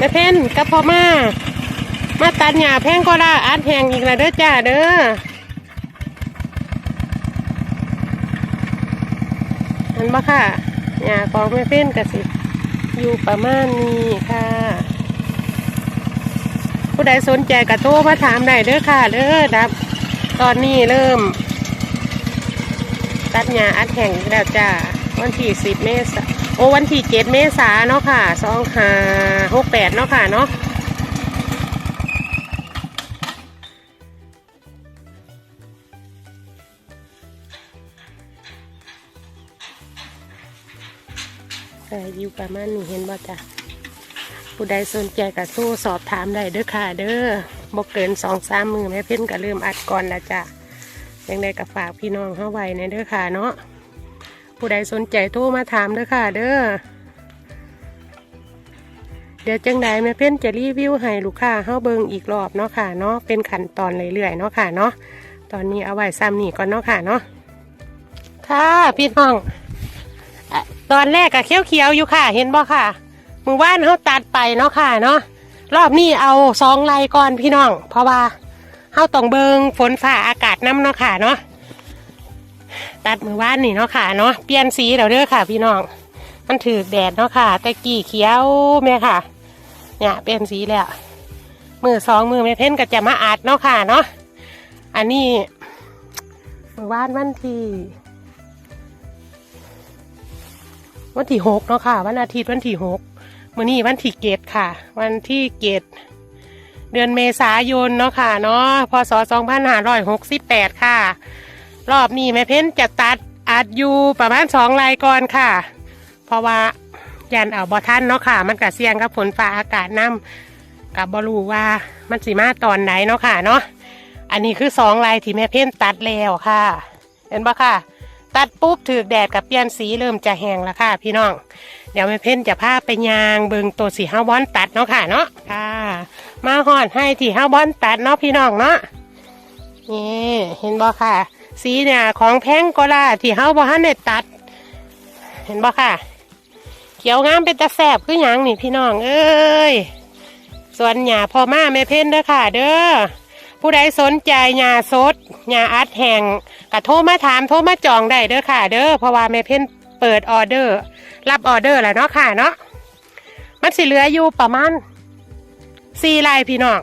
แม่เพนกับพ่อมา มาตัดหญ้าแพงก็ได้อัดแหงอีกแล้วเด้อจ้าเด้อเห็นปะค่ะหญ้าของแม่เพ่นกสิ อยู่ประมาณนี้ค่ะ ผู้ใดสนใจกระโทรมาถามได้เด้อค่ะเด้อดับ ตอนนี้เริ่ม ตัดหญ้าอัดแห่งอีกแล้วจ้า วันที่สิบเมษาโอ้วันที่เจ็ดเมษาเนาะค่ะสองห้าหกแปดเนาะค่ะเนาะเอออยู่ประมาณนี้เห็นบ่จ้ะผู้ใดสนใจก็สู้สอบถามได้เด้อค่ะ เด้อบกเกินสองสามมือแม่เพ่นก็เริ่มอัดก่อนล้วจ้ะยังไงก็ฝากพี่น้องเข้าไว้ในเด้อค่ะเนาะ ผู้ใดสนใจโทรมาถามเด้อค่ะ เด้อเดี๋ยวจังใดแม่เพ่นจะรีวิวให้ลูกค้าเข้าเบิงอีกรอบเนาะค่ะเนาะเป็นขั้นตอนเรื่อยๆเนาะค่ะเนาะตอนนี้เอาไว้ซ้ำนี่ก่อนเนาะค่ะเนาะค่ะพี่น้องตอนแรกก็เขียวๆอยู่ค่ะ เห็นบ่ค่ะมือว่านเขาตัดไปเนาะค่ะเนาะรอบนี้เอาสองไลก่อนพี่น้อง เพราะว่าเขาต้องเบิงฝนฟ้าอากาศน้ำเนาะค่ะเนาะ ตัดมือว่านนี่เนาะค่ะเนาะเปลี่ยนสีแล้วเด้อค่ะ พี่น้อง มันถือแดดเนาะค่ะแต่กี่เขียวแม่ค่ะ เนี่ยเปลี่ยนสีแล้วมือสองมือแม่เพ้นก็จะมาอัดเนาะค่ะเนาะอันนี้มือว่านวันที่วันที่หกเนาะค่ะ วันอาทิตย์วันที่หกมือนี้วันที่เกตค่ะ วันที่เกตเดือนเมษายนเนาะค่ะเนาะพศสองพันห้าร้อยหกสิบแปดค่ะ รอบนี้แม่เพ้นจะตัดอัดอยู่ประมาณสองรายก่อนค่ะ เพราะว่ายันเอาบอท่านเนาะค่ะ มันกับเสี่ยงกับฝนฟ้าอากาศน้ำกับบรูว่ามันสีมาตอนไหนเนาะค่ะเนาะอันนี้คือสองลายที่แม่เพ้นตัดแล้วค่ะ เห็นปะค่ะ ตัดปุ๊บถือแดดกับเปลี่ยนสีเริ่มจะแห้งแล้วค่ะ พี่น้องเดี๋ยวแม่เพ่นจะพาไปยางเบิงตัวสีห้าบอนตัดเนาะค่ะเนาะค่ะ มาหอดให้ที่ห้าบอนตัดเนาะพี่น้องเนาะนี่เห็นบ่ค่ะ สีเนี่ยของแพงก็ล่าที่ห้าบ่ฮันได้ตัด เห็นบ่ค่ะ เขียวงามเป็นตาแสบคือหยังนี่พี่น้องเอ้ยส่วนหญ้าพ่อมาแม่เพ่นเด้อค่ะ เด้อผู้ใดสนใจหญ้าสดหญ้าอัดแห้งก็โทรมาถามโทรมาจองได้เด้อค่ะ เด้อเพราะว่าแม่เพ่นเปิดออเดอร์ รับออเดอร์แล้วเนาะค่ะเนาะมันสิเหลืออยู่ประมาณสี่ลายพี่น้อง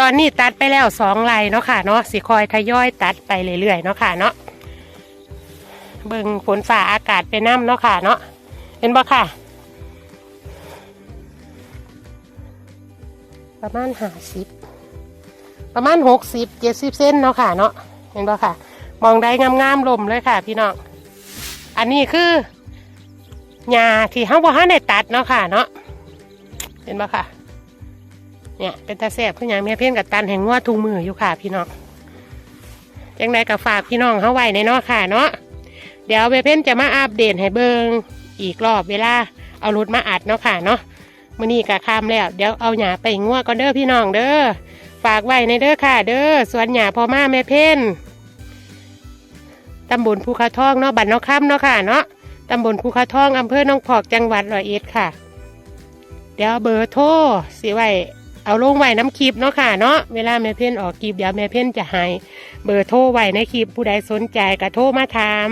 ตอนนี้ตัดไปแล้วสองลายเนาะค่ะเนาะสิคอยทยอยตัดไปเรื่อยๆเนาะค่ะเนาะเบิ่งฝนฝ่าอากาศไปน้ำเนาะค่ะเนาะเห็นบ่ค่ะ ประมาณห้าสิบประมาณหกสิบเจ็ดสิบเซนเนาะค่ะเนาะเห็นบ่ค่ะ มองได้งามๆลมเลยค่ะ พี่น้องอันนี้คือหญ้าที่ห้างบ่ฮันได้ตัดเนาะค่ะเนาะเห็นบ่ค่ะ เนี่ยเป็นตาแสบคือหยังแม่เพี้ยนกับตันแห่งงัวทุงมืออยู่ค่ะพี่น้องจังใดกับฝากพี่น้องเขาไว้ในเนาะค่ะเนาะเดี๋ยวแม่เพี้ยนจะมาอัปเดตให้เบิงอีกรอบเวลาเอารถมาอัดเนาะค่ะเนาะมื้อนี้กะคำแล้ว เดี๋ยวเอาหญ้าไปงัวก่อนเด้อพี่น้องเด้อฝากไว้ในเด้อค่ะ เด้อสวนหญ้าพ่อมาแม่เพ่นตำบลภูเขาทองเนาะบ้านนอกค่ำเนาะค่ะเนาะตำบลภูเขาทองอำเภอหนองพอกจังหวัดร้อยเอ็ดค่ะ เดี๋ยวเบอร์โทรสิไว้ เอาลงไว้น้ำคลิปเนาะค่ะเนาะเวลาแม่เพ่นออกคลิปเดี๋ยวแม่เพ่นจะให้เบอร์โทรไว้ในคลิปผู้ใดสนใจก็โทรมาถาม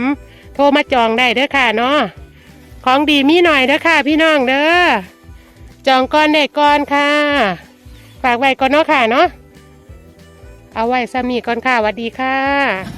โทรมาจองได้เด้อค่ะเนาะของดีมีหน่อยเด้อค่ะ พี่น้องเด้อจองก่อนได้ก่อนค่ะ ฝากไว้ก่อนเนาะค่ะเนาะเอาไว้ซ้ำนี้ก่อนค่ะสวัสดีค่ะ